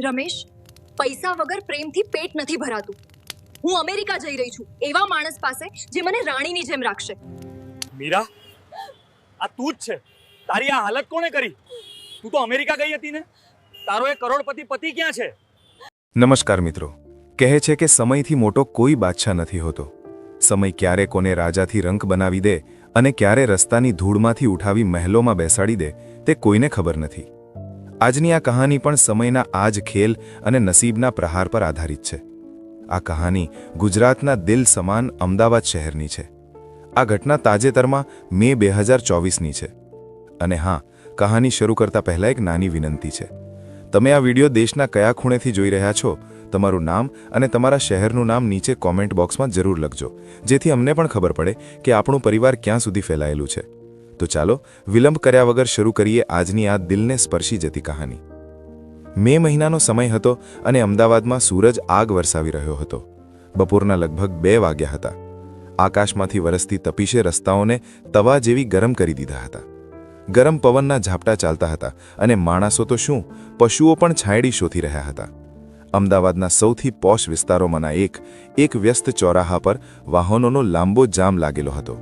રમેશ પૈસા વગર પ્રેમથી પેટ નથી ભરાતું. હું અમેરિકા જઈ રહી છું. એવા માણસ પાસે જે મને રાણીની જેમ રાખશે. મીરા આ તું જ છે. તારી આ હાલત કોણે કરી? તું તો અમેરિકા ગઈ હતી ને? તારો એ કરોડપતિ પતિ ક્યાં છે? નમસ્કાર મિત્રો. કહે છે કે સમયથી મોટો કોઈ બાદશાહ નથી હોતો. સમય ક્યારે કોને રાજાથી રંક બનાવી દે અને ક્યારે રસ્તાની ધૂળમાંથી ઉઠાવી મહેલોમાં બેસાડી દે તે કોઈને ખબર નથી. આજની આ કહાની પણ સમયના આ જ ખેલ અને નસીબના પ્રહાર પર આધારિત છે. આ કહાની ગુજરાતના દિલ સમાન અમદાવાદ શહેરની છે. આ ઘટના તાજેતરમાં મે બે હજાર ચોવીસની છે. અને હા, કહાની શરૂ કરતા પહેલાં એક નાની વિનંતી છે. તમે આ વિડિયો દેશના કયા ખૂણેથી જોઈ રહ્યા છો, તમારું નામ અને તમારા શહેરનું નામ નીચે કોમેન્ટ બોક્સમાં જરૂર લખજો, જેથી અમને પણ ખબર પડે કે આપણું પરિવાર ક્યાં સુધી ફેલાયેલું છે. તો ચાલો, વિલંબ કર્યા વગર શરૂ કરીએ આજની આ દિલને સ્પર્શી જતી કહાની. મે મહિનાનો સમય હતો અને અમદાવાદમાં સૂરજ આગ વરસાવી રહ્યો હતો. બપોરના લગભગ બે વાગ્યા હતા. આકાશમાંથી વરસતી તપીશે રસ્તાઓને તવા જેવી ગરમ કરી દીધા હતા. ગરમ પવનના ઝાપટા ચાલતા હતા અને માણસો તો શું, પશુઓ પણ છાંયડી શોધી રહ્યા હતા. અમદાવાદના સૌથી પોશ વિસ્તારોમાંના એક એક વ્યસ્ત ચોરાહા પર વાહનોનો લાંબો જામ લાગેલો હતો.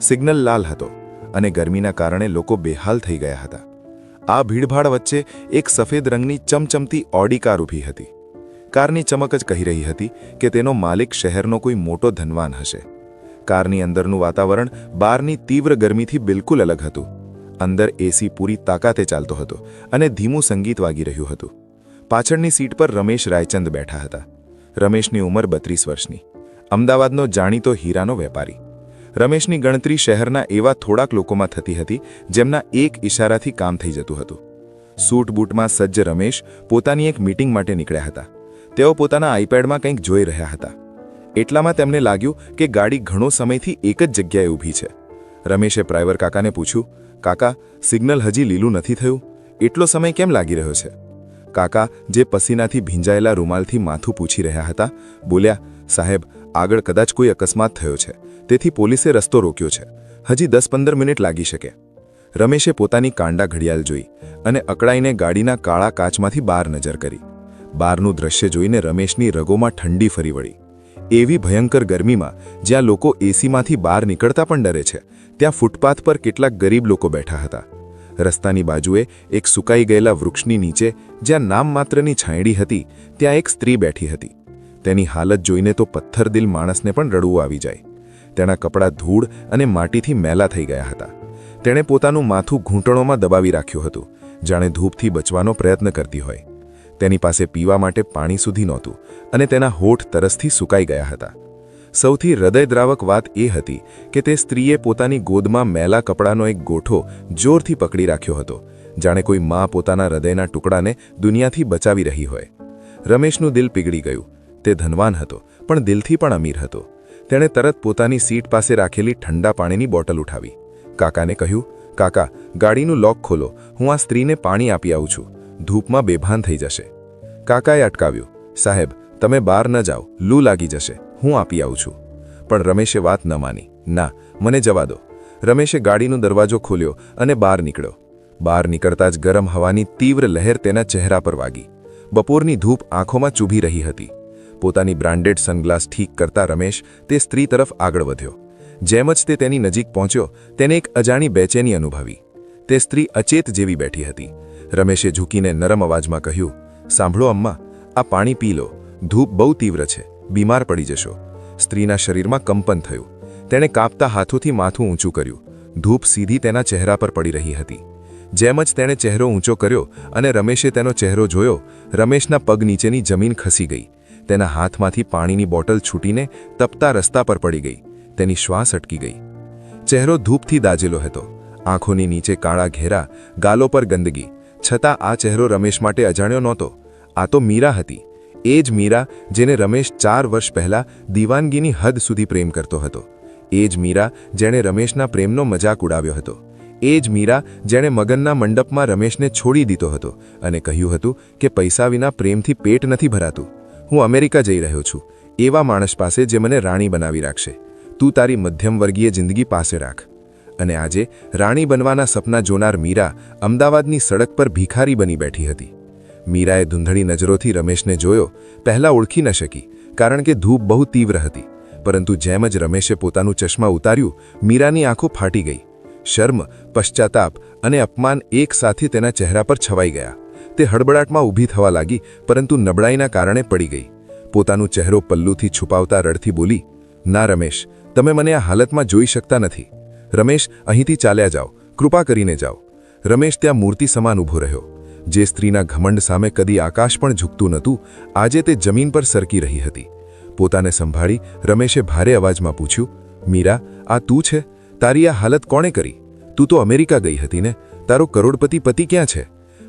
સિગ્નલ લાલ હતો. અને ગરમીના કારણે લોકો બેહાલ થઈ ગયા હતા. આ ભીડભાડ વચ્ચે એક સફેદ રંગની ચમચમતી ઓડી કાર ઊભી હતી. કારની ચમક જ કહી રહી હતી કે તેનો માલિક શહેરનો કોઈ મોટો ધનવાન હશે. કારની અંદરનું વાતાવરણ બહારની તીવ્ર ગરમીથી બિલકુલ અલગ હતું. અંદર એસી પૂરી તાકાતે ચાલતો હતો અને ધીમું સંગીત વાગી રહ્યું હતું. પાછળની સીટ પર રમેશ રાયચંદ બેઠા હતા. રમેશની ઉંમર બત્રીસ વર્ષની. અમદાવાદનો જાણીતો હીરાનો વેપારી. રમેશની ગણતરી શહેરના એવા થોડાક લોકોમાં થતી હતી, જેમના એક ઇશારાથી કામ થઈ જતું હતું. સૂટ બૂટમાં સજ્જ રમેશ પોતાની એક મીટિંગ માટે નીકળ્યા હતા. તેઓ પોતાના આઈપેડમાં કંઈક જોઈ રહ્યા હતા. એટલામાં તેમને લાગ્યું કે ગાડી ઘણો સમયથી એક જ જગ્યાએ ઊભી છે. રમેશે પ્રાઇવર કાકાને પૂછ્યું, કાકા, સિગ્નલ હજી લીલું નથી થયું? એટલો સમય કેમ લાગી રહ્યો છે? કાકા જે પસીનાથી ભીંજાયેલા રૂમાલથી માથું પૂછી રહ્યા હતા, બોલ્યા, સાહેબ, આગળ કદાચ કોઈ અકસ્માત થયો છે. તેથી પોલીસે રસ્તો રોક્યો છે. હજી દસ પંદર મિનિટ લાગી શકે. રમેશે પોતાની કાંડા ઘડિયાળ જોઈ અને અકળાઈને ગાડીના કાળા કાચમાંથી બહાર નજર કરી. બહારનું દ્રશ્ય જોઈને રમેશની રગોમાં ઠંડી ફરી વળી. એવી ભયંકર ગરમીમાં જ્યાં લોકો એસીમાંથી બહાર નીકળતા પણ ડરે છે, ત્યાં ફૂટપાથ પર કેટલાક ગરીબ લોકો બેઠા હતા. રસ્તાની બાજુએ એક સુકાઈ ગયેલા વૃક્ષની નીચે, જ્યાં નામ માત્રની છાંયડી હતી, ત્યાં એક સ્ત્રી બેઠી હતી. તેની હાલત જોઈને તો પથ્થરદિલ માણસને પણ રડવું આવી જાય. તેના કપડાં ધૂળ અને માટીથી મેલા થઈ ગયા હતા. તેણે પોતાનું માથું ઘૂંટણોમાં દબાવી રાખ્યું હતું, જાણે ધૂપથી બચવાનો પ્રયત્ન કરતી હોય. તેની પાસે પીવા માટે પાણી સુધી નહોતું અને તેના હોઠ તરસથી સુકાઈ ગયા હતા. સૌથી હૃદયદ્રાવક વાત એ હતી કે તે સ્ત્રીએ પોતાની ગોદમાં મેલા કપડાનો એક ગોઠો જોરથી પકડી રાખ્યો હતો, જાણે કોઈ મા પોતાના હૃદયના ટુકડાને દુનિયાથી બચાવી રહી હોય. રમેશનું દિલ પીગળી ગયું. તે ધનવાન હતો, પણ દિલથી પણ અમીર હતો. તેણે તરત પોતાની સીટ પાસે રાખેલી ઠંડા પાણીની બોટલ ઉઠાવી. કાકાને કહ્યું, કાકા, ગાડીનું લોક ખોલો. હું આ સ્ત્રીને પાણી આપી આવું છું. ધૂપમાં બેભાન થઈ જશે. કાકાએ અટકાવ્યું, સાહેબ, તમે બહાર ન જાઓ. લૂ લાગી જશે. હું આપી આવું છું. પણ રમેશે વાત ન માની. ના, મને જવા દો. રમેશે ગાડીનો દરવાજો ખોલ્યો અને બહાર નીકળ્યો. બહાર નીકળતા જ ગરમ હવાની તીવ્ર લહેર તેના ચહેરા પર વાગી. બપોરની ધૂપ આંખોમાં ચૂભી રહી હતી. પોતાની બ્રાન્ડેડ સનગ્લાસ ઠીક કરતા રમેશ તે સ્ત્રી તરફ આગળ વધ્યો. જેમ જ તે તેની નજીક પહોંચ્યો, તેને એક અજાણી બેચેની અનુભવી. તે સ્ત્રી અચેત જેવી બેઠી હતી. રમેશે ઝૂકીને નરમ અવાજમાં કહ્યું, સાંભળો, અમ્મા, આ પાણી પી લો. ધૂપ બહુ તીવ્ર છે. બીમાર પડી જશો. સ્ત્રીના શરીરમાં કંપન થયું. તેણે કાપતા હાથોથી માથું ઊંચું કર્યું. ધૂપ સીધી તેના ચહેરા પર પડી રહી હતી. જેમ જ તેણે ચહેરો ઊંચો કર્યો અને રમેશે તેનો ચહેરો જોયો, રમેશના પગ નીચેની જમીન ખસી ગઈ. તેના હાથમાંથી પાણીની બોટલ છૂટીને તપતા રસ્તા પર પડી ગઈ. તેની શ્વાસ અટકી ગઈ. ચહેરો ધૂપથી દાજેલો હતો. આંખોની નીચે કાળા ઘેરા, ગાલો પર ગંદગી. છતાં આ ચહેરો રમેશ માટે અજાણ્યો નહોતો. આ તો મીરા હતી. એ જ મીરા જેને રમેશ ચાર વર્ષ પહેલા દીવાનગીની હદ સુધી પ્રેમ કરતો હતો. એ જ મીરા જેણે રમેશના પ્રેમનો મજાક ઉડાવ્યો હતો. એ જ મીરા જેણે મગનના મંડપમાં રમેશને છોડી દીધો હતો અને કહ્યું હતું કે પૈસા વિના પ્રેમથી પેટ નથી ભરાતું. હું અમેરિકા જઈ રહ્યો છું. એવા માણસ પાસે જે મને રાણી બનાવી રાખશે. તું તારી મધ્યમવર્ગીય જિંદગી પાસે રાખ. અને આજે રાણી બનવાના સપના જોનાર મીરા અમદાવાદની સડક પર ભિખારી બની બેઠી હતી. મીરાએ ધૂંધળી નજરોથી રમેશને જોયો, પહેલા ઓળખી ન શકી, કારણ કે ધૂપ બહુ તીવ્ર હતી. પરંતુ જેમ જ રમેશે પોતાનું ચશ્મા ઉતાર્યું, મીરાની આંખો ફાટી ગઈ. શર્મ, પશ્ચાતાપ અને અપમાન એક સાથે તેના ચહેરા પર છવાઈ ગયા. તે હડબડાટમાં ઊભી થવા લાગી, પરંતુ નબળાઈના કારણે પડી ગઈ. પોતાનું ચહેરો પલ્લુથી છુપાવતા રડથી બોલી, ના રમેશ, તમે મને આ હાલતમાં જોઈ શકતા નથી. રમેશ, અહીંથી ચાલ્યા જાઓ. કૃપા કરીને જાઓ. રમેશ ત્યાં મૂર્તિ સમાન ઊભો રહ્યો. જે સ્ત્રીના ઘમંડ સામે કદી આકાશ પણ ઝૂકતું નહોતું, આજે તે જમીન પર સરકી રહી હતી. પોતાને સંભાળી રમેશે ભારે અવાજમાં પૂછ્યું, મીરા, આ તું છે? તારી આ હાલત કોણે કરી? તું તો અમેરિકા ગઈ હતી ને? તારો કરોડપતિ પતિ ક્યાં છે?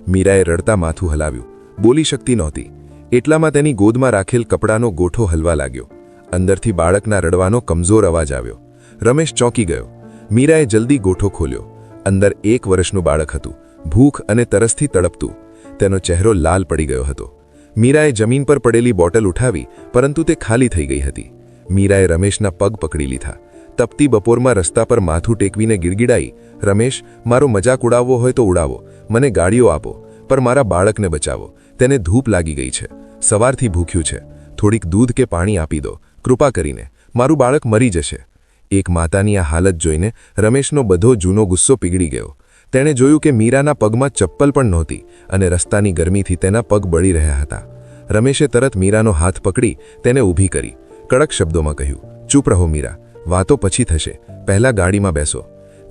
મીરાએ રડતા માથું હલાવ્યું. બોલી શકતી નહોતી. એટલામાં તેની ગોદમાં રાખેલ કપડાનો ગોઠો હલવા લાગ્યો. અંદરથી બાળકના રડવાનો કમજોર અવાજ આવ્યો. રમેશ ચોંકી ગયો. મીરાએ જલ્દી ગોઠો ખોલ્યો. અંદર એક વર્ષનું બાળક હતું. ભૂખ અને તરસથી તડપતું. તેનો ચહેરો લાલ પડી ગયો હતો. મીરાએ જમીન પર પડેલી બોટલ ઉઠાવી, પરંતુ તે ખાલી થઈ ગઈ હતી. મીરાએ રમેશના પગ પકડી લીધા. તપતી બપોરમાં રસ્તા પર માથું ટેકવીને ગિરગીડાઈ રમેશ, મારો મજાક ઉડાવવો હોય તો ઉડાવો. મને ગાડીઓ આપો પર મારા બાળકને બચાવો. તેને ધૂપ લાગી ગઈ છે. સવારથી ભૂખ્યું છે. થોડીક દૂધ કે પાણી આપી દો. કૃપા કરીને. મારું બાળક મરી જશે. એક માતાની આ હાલત જોઈને રમેશનો બધો જૂનો ગુસ્સો પીગળી ગયો. તેણે જોયું કે મીરાના પગમાં ચપ્પલ પણ નહોતી અને રસ્તાની ગરમીથી તેના પગ બળી રહ્યા હતા. રમેશે તરત મીરાનો હાથ પકડી તેને ઊભી કરી. કડક શબ્દોમાં કહ્યું, ચૂપ રહો મીરા, વાતો પછી થશે. પહેલા ગાડીમાં બેસો.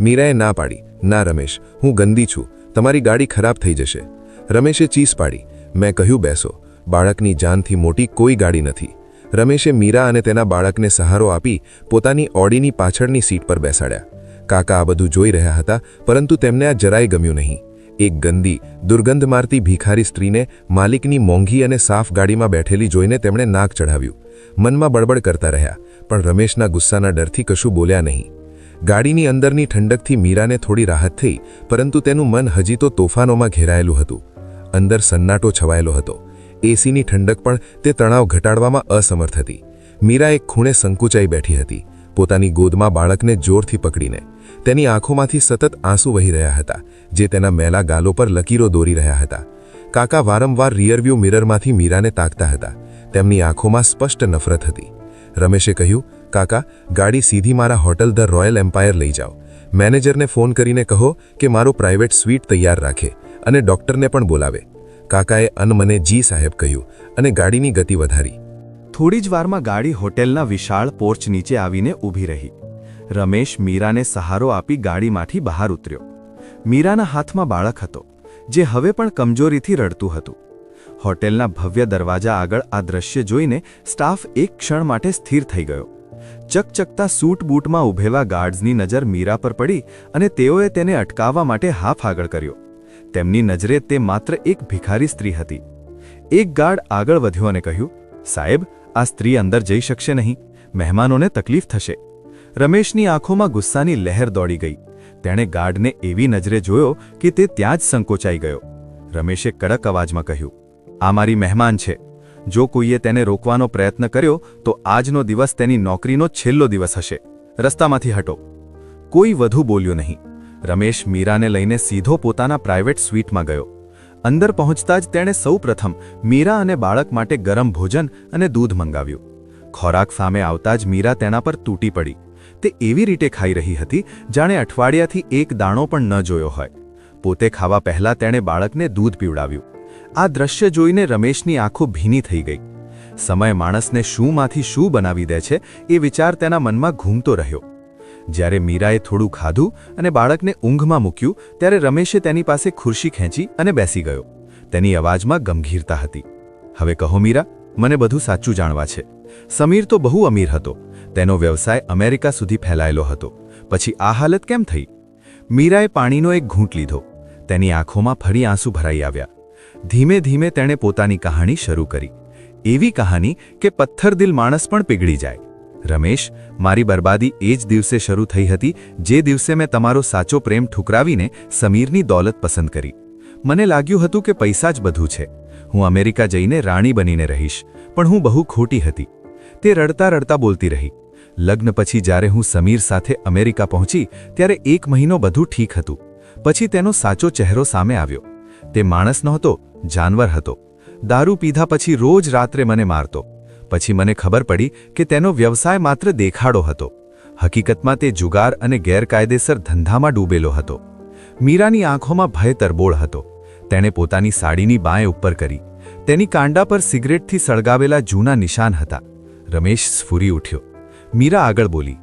મીરાએ ના પાડી, ના રમેશ, હું ગંદી છું. તમારી ગાડી ખરાબ થઈ જશે. રમેશે ચીસ પાડી, મેં કહ્યું બેસો. બાળકની જાનથી મોટી કોઈ ગાડી નથી. રમેશે મીરા અને તેના બાળકને સહારો આપી પોતાની ઓડીની પાછળની સીટ પર બેસાડ્યા. કાકા આ બધું જોઈ રહ્યા હતા, પરંતુ તેમને આ જરાય ગમ્યું નહીં. એક ગંદી, દુર્ગંધ મારતી ભિખારી સ્ત્રીને માલિકની મોંઘી અને સાફ ગાડીમાં બેઠેલી જોઈને તેમણે નાક ચઢાવ્યું. મનમાં બળબડ કરતા રહ્યા, પણ રમેશના ગુસ્સાના ડરથી કશું બોલ્યા નહીં. ગાડીની અંદરની ઠંડકથી મીરાને થોડી રાહત થઈ, પરંતુ તેનું મન હજી તો તોફાનોમાં ઘેરાયેલું હતું. અંદર સન્નાટો છવાયેલો હતો. એસીની ઠંડક પણ તે તણાવ ઘટાડવામાં અસમર્થ હતી. મીરા એક ખૂણે સંકુચાઈ બેઠી હતી. પોતાની ગોદમાં બાળકને જોરથી પકડીને. તેની આંખોમાંથી સતત આંસુ વહી રહ્યા હતા, જે તેના મેલા ગાલો પર લકીરો દોરી રહ્યા હતા. કાકા વારંવાર રિયરવ્યૂ મિરરમાંથી મીરાને તાકતા હતા. તેમની આંખોમાં સ્પષ્ટ નફરત હતી. રમેશે કહ્યું, કાકા, ગાડી સીધી મારા હોટલ ધ રોયલ એમ્પાયર લઈ જાઓ. મેનેજરને ફોન કરીને કહો કે મારો પ્રાઇવેટ સ્વીટ તૈયાર રાખે અને ડોક્ટરને પણ બોલાવે. કાકાએ અનમને જી સાહેબ કહ્યું અને ગાડીની ગતિ વધારી. થોડી જ વારમાં ગાડી હોટેલના વિશાળ પોર્ચ નીચે આવીને ઊભી રહી. રમેશ મીરાને સહારો આપી ગાડીમાંથી બહાર ઉતર્યો. મીરાના હાથમાં બાળક હતો, જે હવે પણ કમજોરીથી રડતું હતું. હોટેલના ભવ્ય દરવાજા આગળ આ દ્રશ્ય જોઈને સ્ટાફ એક ક્ષણ માટે સ્થિર થઈ ગયો. ચકચકતા સૂટ બૂટમાં ઉભેલા ગાર્ડ્સની નજર મીરા પર પડી અને તેઓએ તેને અટકાવવા માટે હાફ આગળ કર્યો. તેમની નજરે તે માત્ર એક ભિખારી સ્ત્રી હતી. એક ગાર્ડ આગળ વધ્યો અને કહ્યું, સાહેબ, આ સ્ત્રી અંદર જઈ શકશે નહીં. મહેમાનોને તકલીફ થશે. રમેશની આંખોમાં ગુસ્સાની લહેર દોડી ગઈ. તેણે ગાર્ડને એવી નજરે જોયો કે તે ત્યાં જ સંકોચાઈ ગયો. રમેશે કડક અવાજમાં કહ્યું, આ મારી મહેમાન છે. જો કોઈએ તેને રોકવાનો પ્રયત્ન કર્યો, તો આજનો દિવસ તેની નોકરીનો છેલ્લો દિવસ હશે. રસ્તામાંથી હટો. કોઈ વધુ બોલ્યો નહીં. રમેશ મીરાને લઈને સીધો પોતાના પ્રાઇવેટ સ્વીટમાં ગયો. અંદર પહોંચતા જ તેણે સૌપ્રથમ મીરા અને બાળક માટે ગરમ ભોજન અને દૂધ મંગાવ્યું. ખોરાક સામે આવતા જ મીરા તેના પર તૂટી પડી. તે એવી રીતે ખાઈ રહી હતી, જાણે અઠવાડિયાથી એક દાણો પણ ન જોયો હોય. પોતે ખાવા પહેલા તેણે બાળકને દૂધ પીવડાવ્યું. આ દ્રશ્ય જોઈને રમેશની આંખો ભીની થઈ ગઈ. સમય માણસને શુંમાંથી શું બનાવી દે છે, એ વિચાર તેના મનમાં ઘૂમતો રહ્યો. જ્યારે મીરાએ થોડું ખાધું અને બાળકને ઊંઘમાં મૂક્યું, ત્યારે રમેશે તેની પાસે ખુરશી ખેંચી અને બેસી ગયો. તેની અવાજમાં ગંભીરતા હતી. હવે કહો મીરા, મને બધું સાચું જાણવા છે. સમીર તો બહુ અમીર હતો. તેનો વ્યવસાય અમેરિકા સુધી ફેલાયેલો હતો. પછી આ હાલત કેમ થઈ? મીરાએ પાણીનો એક ઘૂંટ લીધો. તેની આંખોમાં ફરી આંસુ ભરાઈ આવ્યા. ધીમે ધીમે તેણે પોતાની કહાણી શરૂ કરી. એવી કહાની કે પથ્થરદિલ માણસ પણ પીગળી જાય. રમેશ, મારી બરબાદી એ જ દિવસે શરૂ થઈ હતી જે દિવસે મેં તમારો સાચો પ્રેમ ઠુકરાવીને સમીરની દોલત પસંદ કરી. મને લાગ્યું હતું કે પૈસા જ બધું છે. હું અમેરિકા જઈને રાણી બનીને રહીશ, પણ હું બહુ ખોટી હતી. તે રડતા રડતા બોલતી રહી. લગ્ન પછી જ્યારે હું સમીર સાથે અમેરિકા પહોંચી, ત્યારે એક મહિનો બધું ઠીક હતું. પછી તેનો સાચો ચહેરો સામે આવ્યો. તે માણસ નહોતો, જાનવર હતો. દારૂ પીધા પછી રોજ રાત્રે મને મારતો. પછી મને ખબર પડી કે તેનો વ્યવસાય માત્ર દેખાડો હતો. હકીકતમાં તે જુગાર અને ગેરકાયદેસર ધંધામાં ડૂબેલો હતો. મીરાની આંખોમાં ભય તરબોળ હતો. તેણે પોતાની સાડીની બાંય ઉપર કરી. તેની કાંડા પર સિગરેટથી સળગાવેલા જૂના નિશાન હતા. રમેશ સ્ફૂરી ઉઠ્યો. મીરા આગળ બોલી,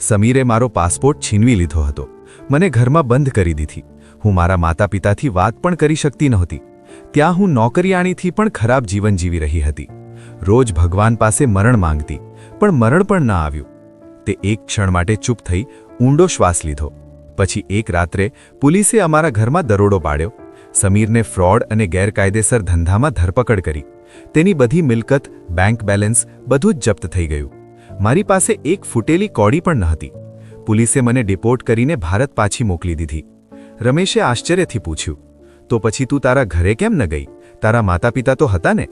સમીરે મારો પાસપોર્ટ છીનવી લીધો હતો. મને ઘરમાં બંધ કરી દીધી. હું મારા માતા પિતાથી વાત પણ કરી શકતી નહોતી. ત્યાં હું નોકરિયાણીથી પણ ખરાબ જીવન જીવી રહી હતી. રોજ ભગવાન પાસે મરણ માંગતી, પણ મરણ પણ ન આવ્યું. તે એક ક્ષણ માટે ચૂપ થઈ ઊંડો શ્વાસ લીધો. પછી એક રાત્રે પોલીસે અમારા ઘરમાં દરોડો પાડ્યો. સમીરને ફ્રોડ અને ગેરકાયદેસર ધંધામાં ધરપકડ કરી. તેની બધી મિલકત, બેંક બેલેન્સ બધું જ જપ્ત થઈ ગયું. મારી પાસે એક ફૂટેલી કોડી પણ ન હતી. પોલીસે મને ડિપોર્ટ કરીને ભારત પાછી મોકલી દીધી. રમેશે આશ્ચર્યથી પૂછ્યું, તો પછી તું તારા ઘરે કેમ ન ગઈ? તારા માતા પિતા તો હતા ને?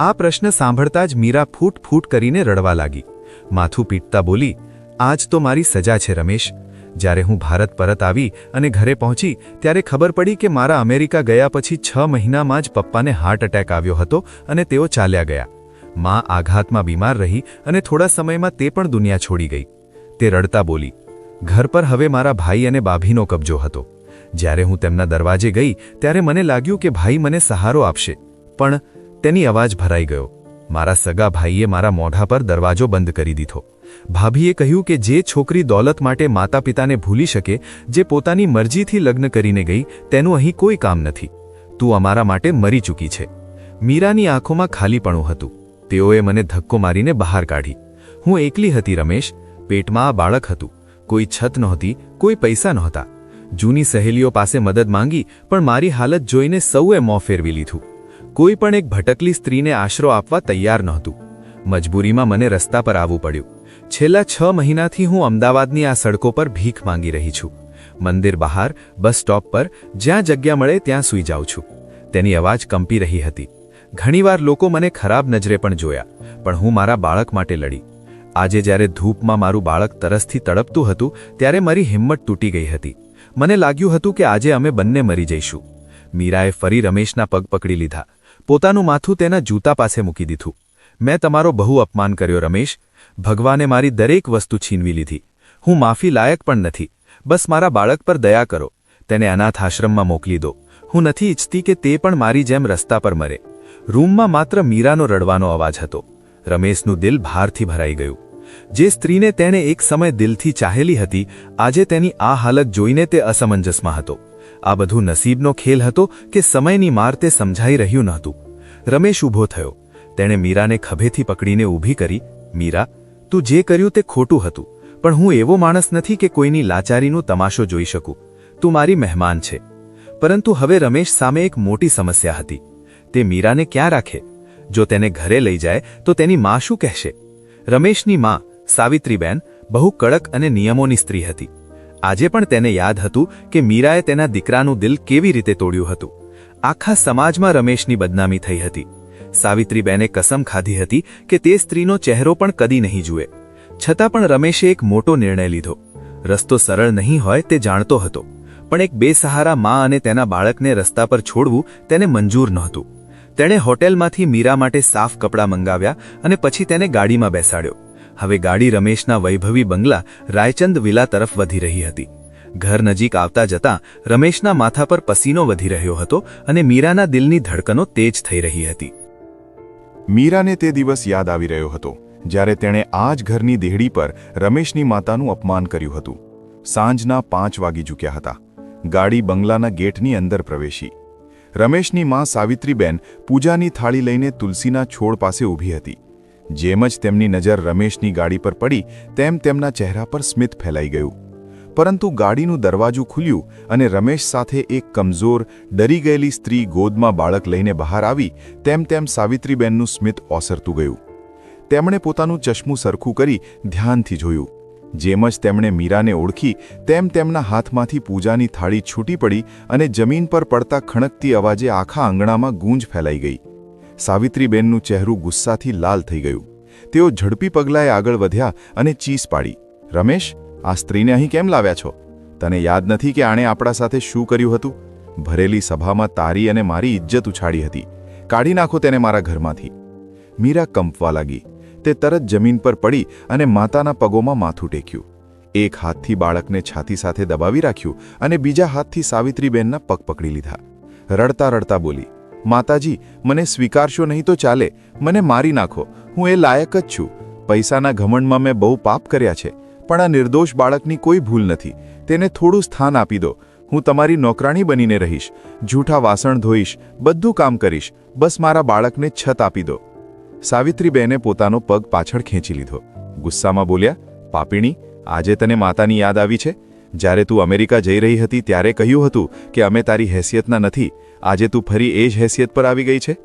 આ પ્રશ્ન સાંભળતા જ મીરા ફૂટ ફૂટ કરીને રડવા લાગી. માથું પીટતા બોલી, આજ તો મારી સજા છે, રમેશ. જ્યારે હું ભારત પરત આવી અને ઘરે પહોંચી, ત્યારે ખબર પડી કે મારા અમેરિકા ગયા પછી છ મહિનામાં જ પપ્પાને હાર્ટ એટેક આવ્યો હતો અને તેઓ ચાલ્યા ગયા. માં આઘાતમાં બીમાર રહી અને થોડા સમયમાં તે પણ દુનિયા છોડી ગઈ. તે રડતા બોલી, ઘર પર હવે મારા ભાઈ અને બાભીનો કબજો હતો. જ્યારે હું તેમના દરવાજે ગઈ, ત્યારે મને લાગ્યું કે ભાઈ મને સહારો આપશે. પણ તેની અવાજ ભરાઈ ગયો. મારા સગા ભાઈએ મારા મોઢા પર દરવાજો બંધ કરી દીધો. ભાભીએ કહ્યું કે જે છોકરી દોલત માટે માતા પિતાને ભૂલી શકે, જે પોતાની મરજીથી લગ્ન કરીને ગઈ, તેનું અહીં કોઈ કામ નથી. તું અમારા માટે મરી ચૂકી છે. મીરાની આંખોમાં ખાલીપણું હતું. તેઓએ મને ધક્કો મારીને બહાર કાઢી. હું એકલી હતી, રમેશ. પેટમાં આ બાળક હતું. કોઈ છત નહોતી, કોઈ પૈસા નહોતા. જૂની સહેલીઓ પાસે મદદ માંગી, પણ મારી હાલત જોઈને સૌએ મોં ફેરવી લીધું. કોઈ પણ એક ભટકલી સ્ત્રીને આશરો આપવા તૈયાર નહોતું. મજબૂરીમાં મને રસ્તા પર આવવું પડ્યું. છેલ્લા છ મહિનાથી હું અમદાવાદની આ સડકો પર ભીખ માંગી રહી છું. મંદિર બહાર, બસ સ્ટોપ પર, જ્યાં જગ્યા મળે ત્યાં સૂઈ જાઉં છું. તેની અવાજ કંપી રહી હતી. ઘણીવાર લોકો મને ખરાબ નજરે પણ જોયા, પણ હું મારા બાળક માટે લડી. આજે જ્યારે ધૂપમાં મારું બાળક તરસથી તડપતું હતું, ત્યારે મારી હિંમત તૂટી ગઈ હતી. મને લાગ્યું હતું કે આજે અમે બંને મરી જઈશું. મીરાએ ફરી રમેશના પગ પકડી લીધા. પોતાનું માથું તેના જૂતા પાસે મૂકી દીધું. મેં તમારો બહુ અપમાન કર્યો, રમેશ. ભગવાને મારી દરેક વસ્તુ છીનવી લીધી. હું માફી લાયક પણ નથી. બસ મારા બાળક પર દયા કરો. તેને અનાથ આશ્રમમાં મોકલી દો. હું નથી ઈચ્છતી કે તે પણ મારી જેમ રસ્તા પર મરે. રૂમમાં માત્ર મીરાનો રડવાનો અવાજ હતો. રમેશનું દિલ ભારથી ભરાઈ ગયું. જે સ્ત્રીને તેણે એક સમય દિલથી ચાહેલી હતી, આજે તેની આ હાલત જોઈને તે અસમંજસમાં હતો. આ બધું નસીબનો ખેલ હતો કે સમયની માર તે સમજાઈ રહ્યું નહોતું. રમેશ ઊભો થયો. તેણે મીરાને ખભેથી પકડીને ઊભી કરી, મીરા, તું જે કર્યું તે ખોટું હતું, પણ હું એવો માણસ નથી કે કોઈની લાચારીનું તમાશો જોઈ શકું. તું મારી મહેમાન છે. પરંતુ હવે રમેશ સામે એક મોટી સમસ્યા હતી. તે મીરાને ક્યાં રાખે? જો તેને ઘરે લઈ જાય, તો તેની માં શું કહેશે? રમેશની માં, સાવિત્રીબેન, બહુ કડક અને નિયમોની સ્ત્રી હતી. આજે પણ તેને યાદ હતું કે મીરાએ તેના દીકરાનું દિલ કેવી રીતે તોડ્યું હતું. આખા સમાજમાં રમેશની બદનામી થઈ હતી. સાવિત્રીબેને કસમ ખાધી હતી કે તે સ્ત્રીનો ચહેરો પણ કદી નહીં જુએ. છતાં પણ રમેશે એક મોટો નિર્ણય લીધો. રસ્તો સરળ નહીં હોય તે જાણતો હતો. પણ એક બેસહારા મા અને તેના બાળકને રસ્તા પર છોડવું તેને મંજૂર નહોતું. તેણે હોટેલમાંથી મીરા માટે સાફ કપડાં મંગાવ્યા અને પછી તેને ગાડીમાં બેસાડ્યો. હવે ગાડી રમેશના વૈભવી બંગલા રાયચંદ વિલા તરફ વધી રહી હતી. ઘર નજીક આવતા જતાં રમેશના માથા પર પસીનો વધી રહ્યો હતો અને મીરાના દિલની ધડકનો તેજ થઈ રહી હતી. મીરાને તે દિવસ યાદ આવી રહ્યો હતો, જ્યારે તેણે આ જ ઘરની દેહડી પર રમેશની માતાનું અપમાન કર્યું હતું. સાંજના પાંચ વાગી ચૂક્યા હતા. ગાડી બંગલાના ગેટની અંદર પ્રવેશી. રમેશની માં સાવિત્રીબેન પૂજાની થાળી લઈને તુલસીના છોડ પાસે ઊભી હતી. જેમ જ તેમની નજર રમેશની ગાડી પર પડી, તેમ તેમના ચહેરા પર સ્મિત ફેલાઈ ગયું. પરંતુ ગાડીનું દરવાજું ખુલ્યું અને રમેશ સાથે એક કમજોર, ડરી ગયેલી સ્ત્રી ગોદમાં બાળક લઈને બહાર આવી, તેમ તેમ સાવિત્રીબેનનું સ્મિત ઓસરતું ગયું. તેમણે પોતાનું ચશ્મું સરખું કરી ધ્યાનથી જોયું. જેમ જ તેમણે મીરાને ઓળખી, તેમ તેમના હાથમાંથી પૂજાની થાળી છૂટી પડી અને જમીન પર પડતા ખણકતી અવાજે આખા આંગણામાં ગૂંજ ફેલાઈ ગઈ. સાવિત્રીબેનનું ચહેરું ગુસ્સાથી લાલ થઈ ગયું. તેઓ ઝડપી પગલાએ આગળ વધ્યા અને ચીસ પાડી. રમેશ, આ સ્ત્રીને અહીં કેમ લાવ્યા છો? તને યાદ નથી કે આણે આપણા સાથે શું કર્યું હતું? ભરેલી સભામાં તારી અને મારી ઇજ્જત ઉછાળી હતી. કાઢી નાખો તેને મારા ઘરમાંથી. મીરા કંપવા લાગી. તે તરત જમીન પર પડી અને માતાના પગોમાં માથું ટેક્યું. એક હાથથી બાળકને છાતી સાથે દબાવી રાખ્યું અને બીજા હાથથી સાવિત્રીબેનના પગ પકડી લીધા. રડતા રડતા બોલી, માતાજી, મને સ્વીકારશો નહીં તો ચાલે. મને મારી નાખો. હું એ લાયક જ છું. પૈસાના ઘમંડમાં મેં બહુ પાપ કર્યા છે, પણ આ નિર્દોષ બાળકની કોઈ ભૂલ નથી. તેને થોડું સ્થાન આપી દો. હું તમારી નોકરાણી બનીને રહીશ. જૂઠા વાસણ ધોઈશ. બધું કામ કરીશ. બસ મારા બાળકને છત આપી દો. સાવિત્રીબેને પોતાનો પગ પાછળ ખેંચી લીધો. ગુસ્સામાં બોલ્યા, પાપીણી, આજે તને માતાની યાદ આવી છે. જ્યારે તું અમેરિકા જઈ રહી હતી ત્યારે કહ્યું હતું કે અમે તારી હેસિયતના નથી. આજે તું ફરી એ જ હેસિયત પર આવી ગઈ છે.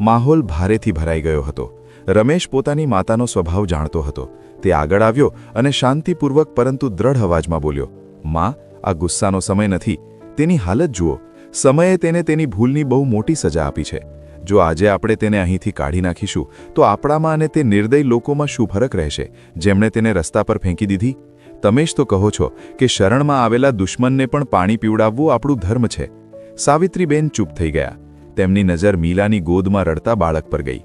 માહોલ ભારેથી ભરાઈ ગયો હતો. રમેશ પોતાની માતાનો સ્વભાવ જાણતો હતો. તે આગળ આવ્યો અને શાંતિપૂર્વક પરંતુ દ્રઢ અવાજમાં બોલ્યો, માં, આ ગુસ્સાનો સમય નથી. તેની હાલત જુઓ. સમયે તેને તેની ભૂલની બહુ મોટી સજા આપી છે. જો આજે આપણે તેને અહીંથી કાઢી નાખીશું, તો આપણામાં અને તે નિર્દય લોકોમાં શું ફરક રહેશે? જેમણે તેને રસ્તા પર ફેંકી દીધી? તમે જ તો કહો છો કે શરણમાં આવેલા દુશ્મનને પણ પાણી પીવડાવવું આપણું ધર્મ છે. સાવિત્રીબેન ચૂપ થઈ ગયા. તેમની નજર મીલાની ગોદમાં રડતા બાળક પર ગઈ.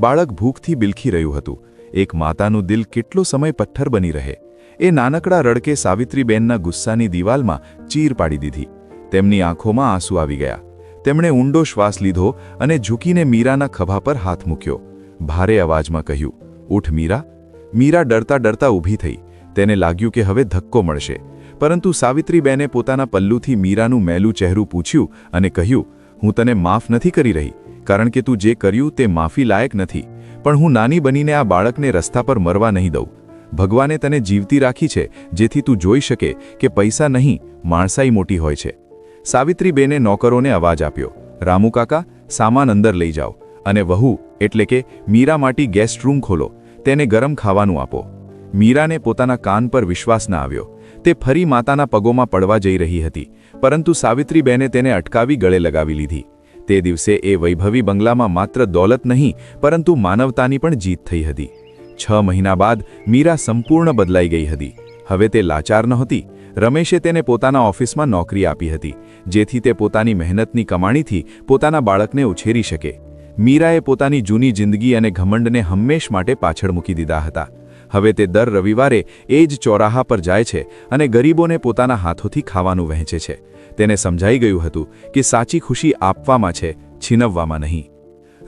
બાળક ભૂખથી બિલખી રહ્યું હતું. એક માતાનું દિલ કેટલો સમય પથ્થર બની રહે. એ નાનકડા રડકે સાવિત્રીબેનના ગુસ્સાની દિવાલમાં ચીર પાડી દીધી. તેમની આંખોમાં આંસુ આવી ગયા. તેમણે ઊંડો શ્વાસ લીધો અને ઝૂકીને મીરાના ખભા પર હાથ મૂક્યો. ભારે અવાજમાં કહ્યું, ઉઠ મીરા. મીરા ડરતા ડરતા ઊભી થઈ. તેને લાગ્યું કે હવે ધક્કો મળશે. પરંતુ સાવિત્રીબેને પોતાના પલ્લુથી મીરાનું મેલું ચહેરું પૂછ્યું અને કહ્યું, હું તને માફ નથી કરી રહી, કારણ કે તું જે કર્યું તે માફી લાયક નથી. પણ હું નાની બનીને આ બાળકને રસ્તા પર મરવા નહીં દઉં. ભગવાને તને જીવતી રાખી છે, જેથી તું જોઈ શકે કે પૈસા નહીં, માણસાઈ મોટી હોય છે. સાવિત્રીબેને નોકરોને અવાજ આપ્યો, રામુ કાકા, સામાન અંદર લઈ જાઓ. અને વહુ, એટલે કે મીરા માટે ગેસ્ટ રૂમ ખોલો, તેને ગરમ ખાવાનું આપો. મીરાને પોતાના કાન પર વિશ્વાસ ન આવ્યો. તે ફરી માતાના પગોમાં પડવા જઈ રહી હતી, પરંતુ સાવિત્રીબેને તેને અટકાવી ગળે લગાવી લીધી. તે દિવસે એ વૈભવી બંગલામાં માત્ર દોલત નહીં, પરંતુ માનવતાની પણ જીત થઈ હતી. છ મહિના બાદ મીરા સંપૂર્ણ બદલાઈ ગઈ હતી. હવે તે લાચાર નહોતી. રમેશે તેને પોતાના ઓફિસમાં નોકરી આપી હતી, જેથી તે પોતાની મહેનતની કમાણીથી પોતાના બાળકને ઉછેરી શકે. મીરાએ પોતાની જૂની જિંદગી અને ઘમંડને હંમેશ માટે પાછળ મૂકી દીધા હતા. હવે તે દર રવિવારે એ જ ચોરાહા પર જાય છે અને ગરીબોને પોતાના હાથોથી ખાવાનું વહેંચે છે. તેને સમજાઈ ગયું હતું કે સાચી ખુશી આપવામાં છે, છીનવવામાં નહીં.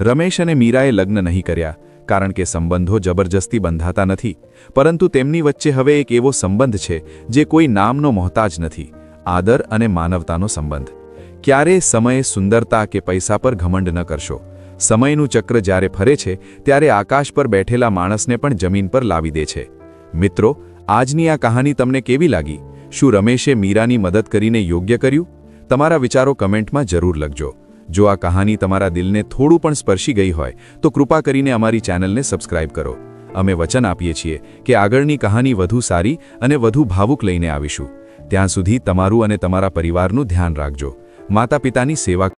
રમેશ અને મીરાએ લગ્ન નહીં કર્યા. કારણ કે સંબંધો જબરજસ્તી બંધાતા નથી, પરંતુ તેમની વચ્ચે હવે એક એવો સંબંધ છે, જે કોઈ નામનો મોહતાજ નથી, આદર અને માનવતાનો સંબંધ. ક્યારેય સમયે સુંદરતા કે પૈસા પર ઘમંડ ન કરશો? સમયનું ચક્ર જ્યારે ફરે છે, ત્યારે આકાશ પર બેઠેલા માણસને પણ જમીન પર લાવી દે છે. મિત્રો, આજની આ કહાની તમને કેવી લાગી? શું રમેશે મીરાની મદદ કરીને યોગ્ય કર્યું? તમારા વિચારો કમેન્ટમાં જરૂર લખજો. જો આ કહાની તમારા દિલને થોડું પણ સ્પર્શી ગઈ હોય, તો કૃપા કરીને અમારી ચેનલને સબસ્ક્રાઇબ કરો. અમે વચન આપીએ છીએ કે આગળની કહાની વધુ સારી અને વધુ ભાવુક લઈને આવીશું. ત્યાં સુધી તમારું અને તમારા પરિવારનું ધ્યાન રાખજો. માતા પિતાની સેવા